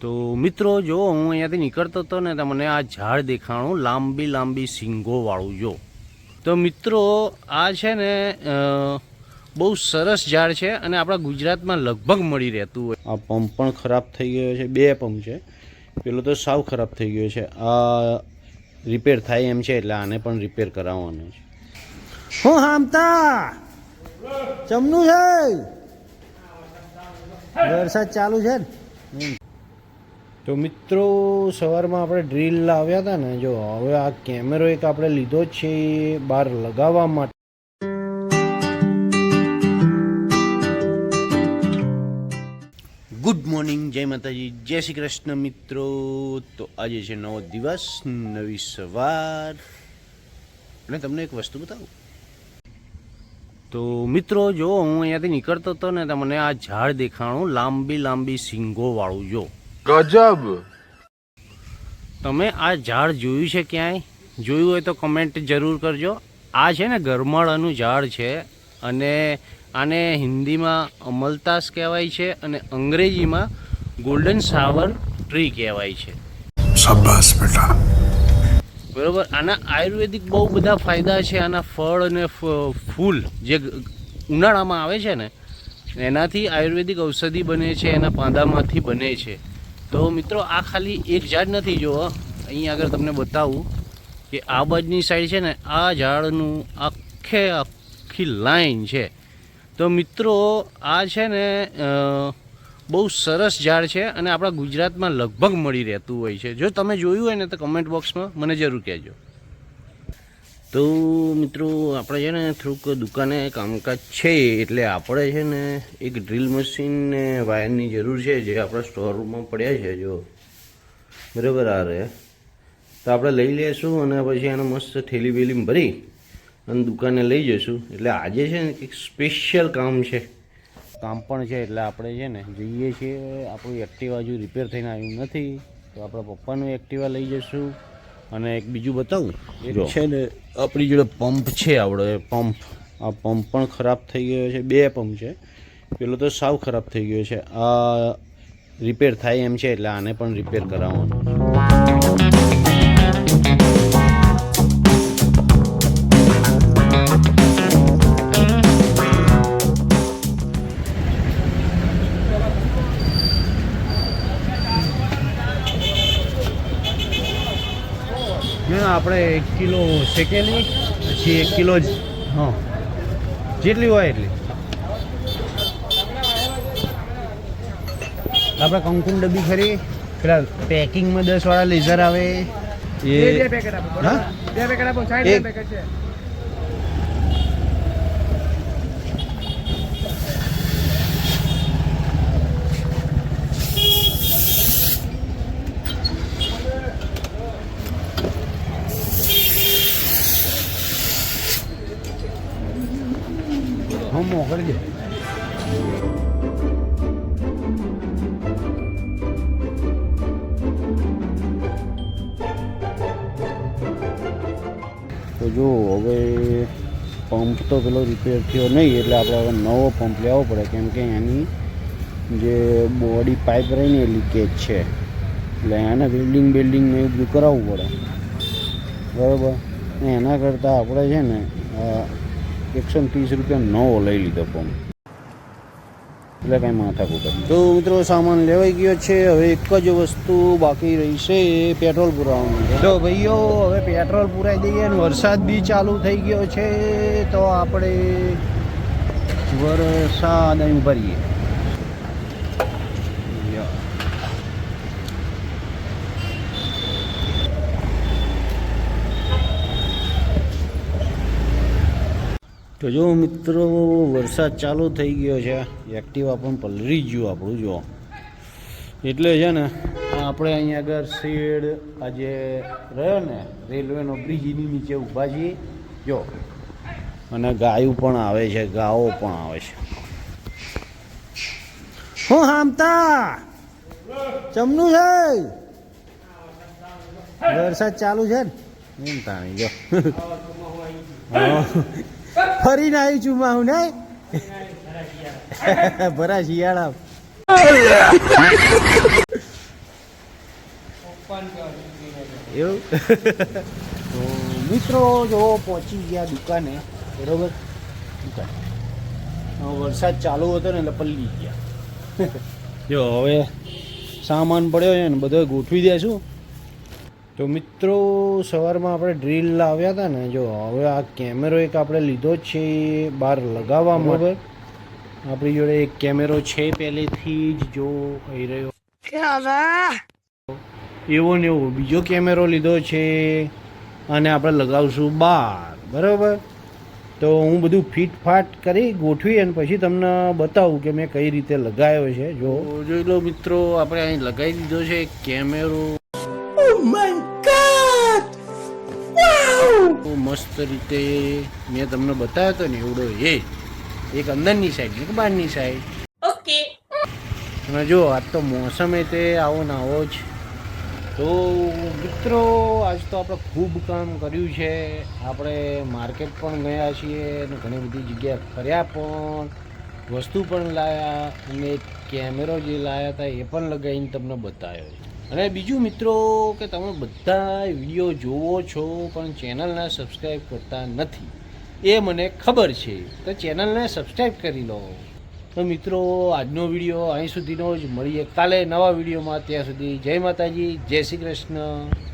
તો મિત્રો જો હું અહીંયાથી નીકળતો હતો ને તો મને આ ઝાડ દેખાણું લાંબી લાંબી સિંગોવાળું જો. તો મિત્રો આ છે ને બહુ સરસ ઝાડ છે અને આપણા ગુજરાતમાં લગભગ મળી રહેતું હોય. આ પંપ પણ ખરાબ થઈ ગયો છે બે પંપ છે. પેલો તો સાવ ખરાબ થઈ ગયો છે. આ રિપેર થાય એમ છે એટલે આને પણ રિપેર કરાવવાનો છે. હું હામતા! ચમનું છે! વરસાદ ચાલુ છે ને? તો મિત્રો, સવારમાં આપણે ડ્રીલ લાવ્યા હતા ને, જો હવે આ કેમેરો એક આપણે લીધો છે બહાર લગાવવા માટે. ગુડ મોર્નિંગ જય માતાજી, જય શ્રી કૃષ્ણ મિત્રો. તો આજે છે નવો દિવસ, નવી સવાર. અને તમને એક વસ્તુ બતાવું. તો મિત્રો, જો હું અહીંયાથી નીકળતો હતો ને, તો મને આ ઝાડ દેખાણું લાંબી લાંબી સિંગો વાળું જો. ગજબ. તમે આ ઝાડ જોયું છે ક્યાંય? જોયું હોય તો કમેન્ટ જરૂર કરજો. આ છે ને ગરમાળાનું ઝાડ છે અને આને હિન્દીમાં અમલતાસ કહેવાય છે અને અંગ્રેજીમાં ગોલ્ડન સાવર ટ્રી કહેવાય છે. શાબાશ બેટા. બરોબર? આના આયુર્વેદિક બહુ બધા ફાયદા છે. આના ફળ અને ફૂલ જે ઉનાળામાં આવે છે ને એનાથી આયુર્વેદિક ઔષધિ બને છે એના પાંદામાંથી બને છે. તો મિત્રો, આ ખાલી એક ઝાડ નથી, જો અહીં આગળ તમને બતાવું કે આ બાજુની સાઈડ છે ને, આ ઝાડનું આખે આખી લાઈન છે. તો મિત્રો, આ છે ને બહુ સરસ ઝાડ છે અને આપણા ગુજરાતમાં લગભગ મળી રહેતું હોય છે. જો તમે જોયું હોય ને, તો કમેન્ટ બોક્સમાં મને જરૂર કહેજો. તો મિત્રો, આપણે છે ને થોડુંક દુકાને કામકાજ છે, એટલે આપણે છે ને એક ડ્રિલ મશીન ને વાયરની જરૂર છે, જે આપણા સ્ટોર રૂમમાં પડ્યા છે, જો. બરાબર આ રહે. તો આપણે લઈ લઈશું અને પછી એને મસ્ત થેલી વેલી ભરી અને દુકાને લઈ જઈશું. એટલે આજે છે ને એક સ્પેશિયલ કામ છે. કામ પણ છે, એટલે આપણે છે ને જઈએ છીએ. આપણું એક્ટિવા હજુ રિપેર થઈને આવ્યું નથી. તો આપણા પપ્પાનું એક્ટિવા લઈ જઈશું. અને એક બીજું બતાવું? એક છે ને આપણી જોડે પંપ છે આવડે પંપ આ પંપ પણ ખરાબ થઈ ગયો છે બે પંપ છે. પેલો તો સાવ ખરાબ થઈ ગયો છે. આ રિપેર થાય એમ છે એટલે આને પણ રિપેર કરાવવાનું. આપણે એક કિલો શેકેલી પછી એક કિલો જ હા. જેટલી હોય એટલી. આપણે કંકુન ડબ્બી ખરી પેલા પેકિંગમાં દસ વાળા લેઝર આવે. એ બે પેકેટ આપો હા? બે પેકેટ આપો સાઈડ પેકેટ છે. હું મોકલી દે તો જો, હવે પંપ તો પેલો રિપેર થયો નહીં, એટલે આપણે હવે નવો પંપ લેવો પડે, કેમ કે એની જે બોડી પાઇપ રહી ને એ લીકેજ છે. એટલે એને બિલ્ડિંગ બિલ્ડિંગ ને એવું બધું કરાવવું પડે. બરાબર? એના કરતાં આપણે છે ને એકસો ત્રીસ રૂપિયા નવો લઈ લીધો ફોન એટલે કાંઈ માથા કૂટે તો મિત્રો, સામાન લેવાઈ ગયો છે. હવે એક જ વસ્તુ બાકી રહી છે એ પેટ્રોલ પુરાવાનું. તો ભાઈઓ, હવે પેટ્રોલ પુરાઈ દઈએ અને વરસાદ બી ચાલુ થઈ ગયો છે, તો આપણે વરસાદ અહીં ભરીએ. તો જો મિત્રો, વરસાદ ચાલુ થઈ ગયો છે. એક્ટિવા પણ પલરી ગયું આપણું જો એટલે છે ને, આપણે અહીંયા આગળ શેડ આજે રહ્યો ને, રેલવેનો બ્રિજની નીચે ઊભા છીએ. જો, અને ગાયું પણ આવે છે, ગાઓ પણ આવે છે. હું હામતા! ચમનું છે? વરસાદ ચાલુ છે ને? એમ તાણી, જો. ફરીને આવી છું માં હું ને ભરા શિયાળા. એવું? તો મિત્રો જો પહોંચી ગયા દુકાને, બરોબર? વરસાદ ચાલુ હતો ને એટલે પલળી ગયા. જો હવે સામાન પડ્યો છે ને, બધો ગોઠવી દેશું. તો મિત્રો સવારમાં આપણે ડ્રીલ લાવ્યા હતા ને જો હવે આ કેમેરો એક આપણે લીધો જ છે એ બહાર લગાવવા માટે. આપણી જોડે એક કેમેરો છે પહેલેથી જ જો આવી રહ્યો. એવો ને એવો બીજો કેમેરો લીધો છે અને આપણે લગાવશું બહાર બરાબર? તો હું બધું ફિટફાટ કરી ગોઠવી અને પછી તમને બતાવું કે મેં કઈ રીતે લગાવ્યો છે જો. જોઈ લો મિત્રો આપણે અહીં લગાવી દીધો છે કેમેરો મસ્ત રીતે મેં તમને બતાવ્યો હતો ને એવડો એ. એક અંદરની સાઈડ એક બહારની સાઈડ ઓકે અને જો આજ તો મોસમ એ તે આવો ને આવો જ. તો મિત્રો આજ તો આપણે ખૂબ કામ કર્યું છે. આપણે માર્કેટ પણ ગયા છીએ અને ઘણી બધી જગ્યાએ ફર્યા પણ. વસ્તુ પણ લાયા અને કેમેરો જે લાયા હતા એ પણ લગાવીને તમને બતાવ્યો અને બીજું મિત્રો કે તમે બધા વીડિયો જોવો છો પણ ચેનલને સબસ્ક્રાઈબ કરતા નથી, એ મને ખબર છે. તો ચેનલને સબસ્ક્રાઈબ કરી લો. તો મિત્રો, આજનો વીડિયો અહીં સુધીનો જ. મળીએ કાલે નવા વિડીયોમાં. ત્યાં સુધી જય માતાજી, જય શ્રી કૃષ્ણ.